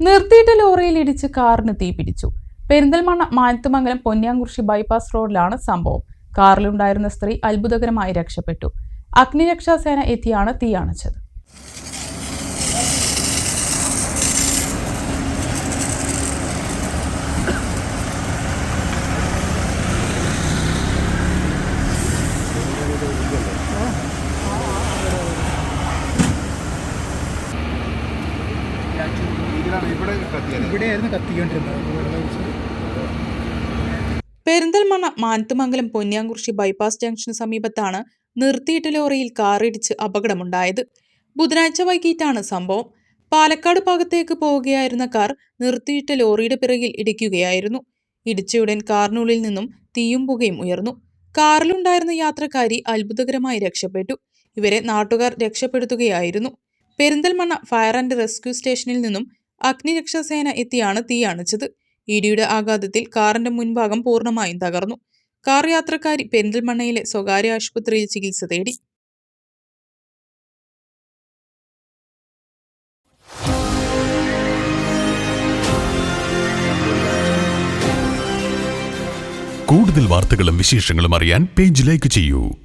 നിർത്തിയിട്ട ലോറിയിൽ ഇടിച്ച് കാറിന് തീപിടിച്ചു പെരിന്തൽമണ്ണ മാനത്തുമംഗലം പൊന്നിയാങ്കുറിശി ബൈപ്പാസ് റോഡിലാണ് സംഭവം. കാറിലുണ്ടായിരുന്ന സ്ത്രീ അത്ഭുതകരമായി രക്ഷപ്പെട്ടു. അഗ്നിരക്ഷാസേന എത്തിയാണ് തീ അണച്ചത്. ഇവിടെയായിരുന്നു കത്തിക്കൊണ്ടിരുന്നത്. പെരിന്തൽമണ്ണ മാനത്തുമംഗലം പൊന്നിയാങ്കുറിശി ബൈപ്പാസ് ജംഗ്ഷന് സമീപത്താണ് നിർത്തിയിട്ട ലോറിയിൽ കാറിടിച്ച് അപകടമുണ്ടായത്. ബുധനാഴ്ച വൈകിട്ടാണ് സംഭവം. പാലക്കാട് ഭാഗത്തേക്ക് പോവുകയായിരുന്ന കാർ നിർത്തിയിട്ട ലോറിയുടെ പിറകിൽ ഇടിക്കുകയായിരുന്നു. ഇടിച്ചയുടൻ കാറിനുള്ളിൽ നിന്നും തീയും പുകയും ഉയർന്നു. കാറിലുണ്ടായിരുന്ന യാത്രക്കാരി അത്ഭുതകരമായി രക്ഷപ്പെട്ടു. ഇവരെ നാട്ടുകാർ രക്ഷപ്പെടുത്തുകയായിരുന്നു. പെരിന്തൽമണ്ണ ഫയർ ആൻഡ് റെസ്ക്യൂ സ്റ്റേഷനിൽ നിന്നും അഗ്നിരക്ഷാസേന എത്തിയാണ് തീ അണച്ചത്. ഇടിയുടെ ആഘാതത്തിൽ കാറിന്റെ മുൻഭാഗം പൂർണമായും തകർന്നു. കാർ യാത്രക്കാരി പെരിന്തൽമണ്ണയിലെ സ്വകാര്യ ആശുപത്രിയിൽ ചികിത്സ തേടി. കൂടുതൽ വാർത്തകളും വിശേഷങ്ങളും അറിയാൻ പേജ് ലൈക്ക് ചെയ്യൂ.